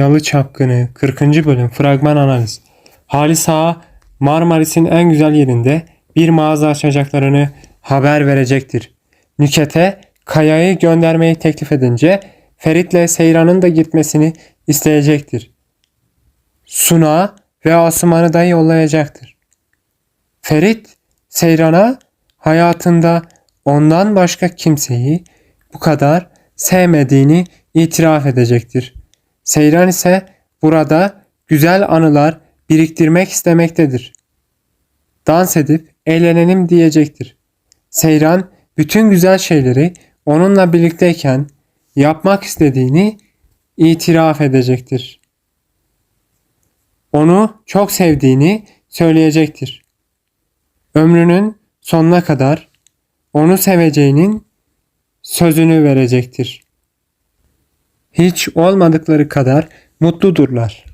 Yalı Çapkını 40. bölüm fragman analiz. Halis Ağa Marmaris'in en güzel yerinde bir mağaza açacaklarını haber verecektir. Nüket'e Kaya'yı göndermeyi teklif edince Ferit'le Seyran'ın da gitmesini isteyecektir. Suna ve Asuman'ı da yollayacaktır. Ferit Seyran'a hayatında ondan başka kimseyi bu kadar sevmediğini itiraf edecektir. Seyran ise burada güzel anılar biriktirmek istemektedir. Dans edip eğlenelim diyecektir. Seyran bütün güzel şeyleri onunla birlikteyken yapmak istediğini itiraf edecektir. Onu çok sevdiğini söyleyecektir. Ömrünün sonuna kadar onu seveceğinin sözünü verecektir. Hiç olmadıkları kadar mutludurlar.